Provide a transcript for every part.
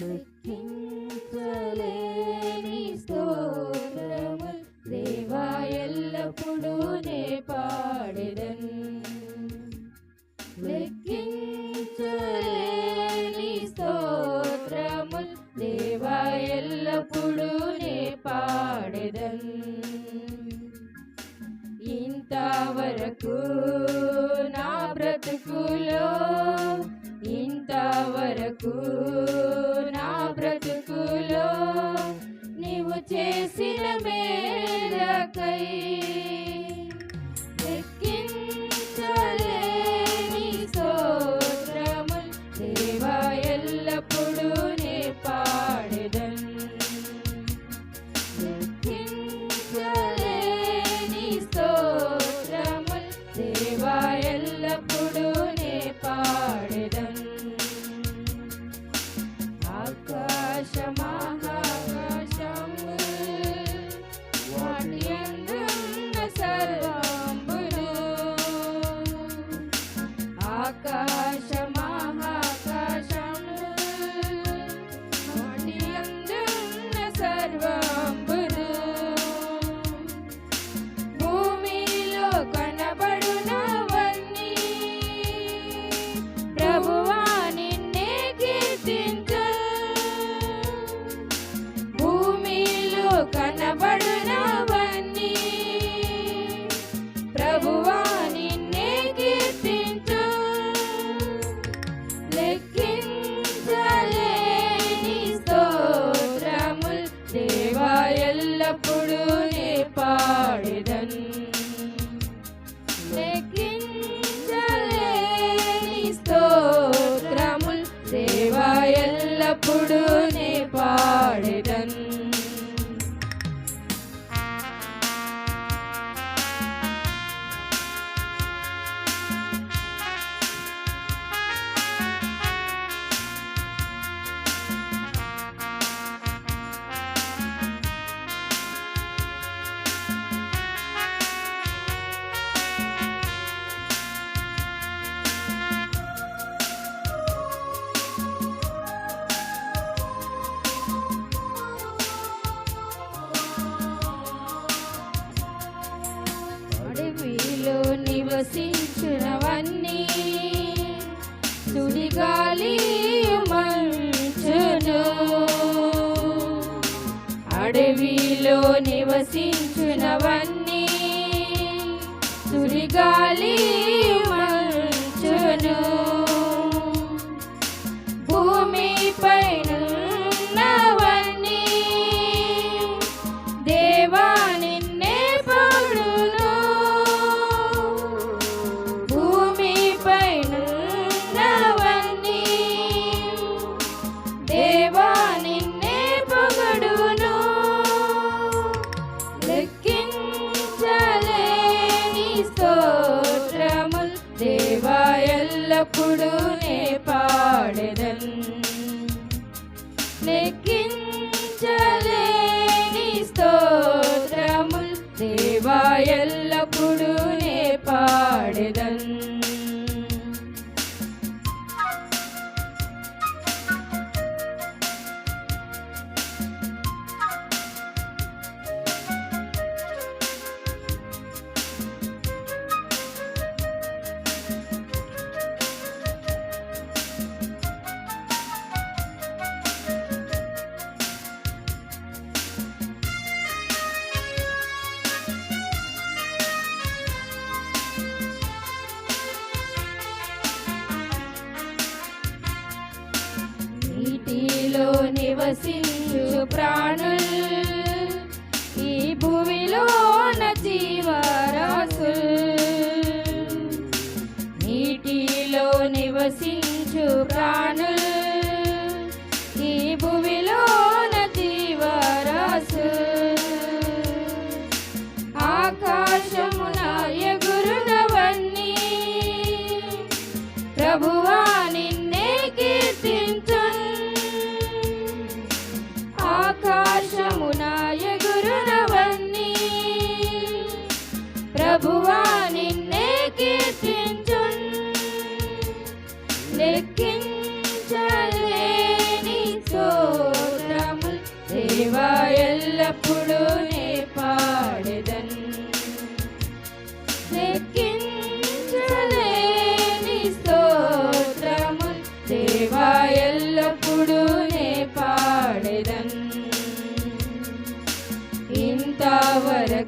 లెక్కించలేని స్తోత్రము దేవా ఎల్లప్పుడూ నే పాడెదన్. లెక్కించలేని స్తోత్రము దేవా ఎల్లప్పుడూ నే పాడెదన్. ఇంతవరకు నా బ్రతుకులో ఇంతవరకు దేవా ఎల్లప్పుడూ నీ పాడెదన్ నివసించునవన్నీ సుడిగాలి మంచును. అడవిలో నివసించునవన్నీ ఎల్లప్పుడూ నే పాడెదన్ లెక్కించలేని స్తోత్రముల్ దేవా ఎల్లప్పుడూ నే పాడెదన్ నీలో నివసించు ప్రాణుల్. ఈ భూమిలో జీవరాశుల్. నీటిలో నివసించు ప్రాణుల్.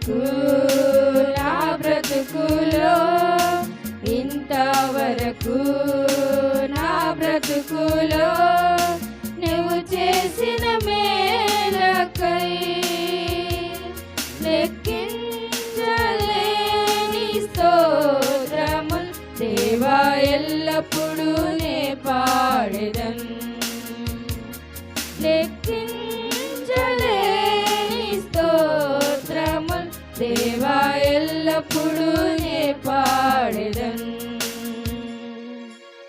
ఇంతవరకు నా బ్రతుకులో ఇంతవరకు నా బ్రతుకులో నువ్వు చేసిన మేలకై లెక్కించలేని స్తోత్రముల్ దేవా ఎల్లప్పుడూ నే పాడెదన్ లెక్కించ ఎల్లప్పుడూ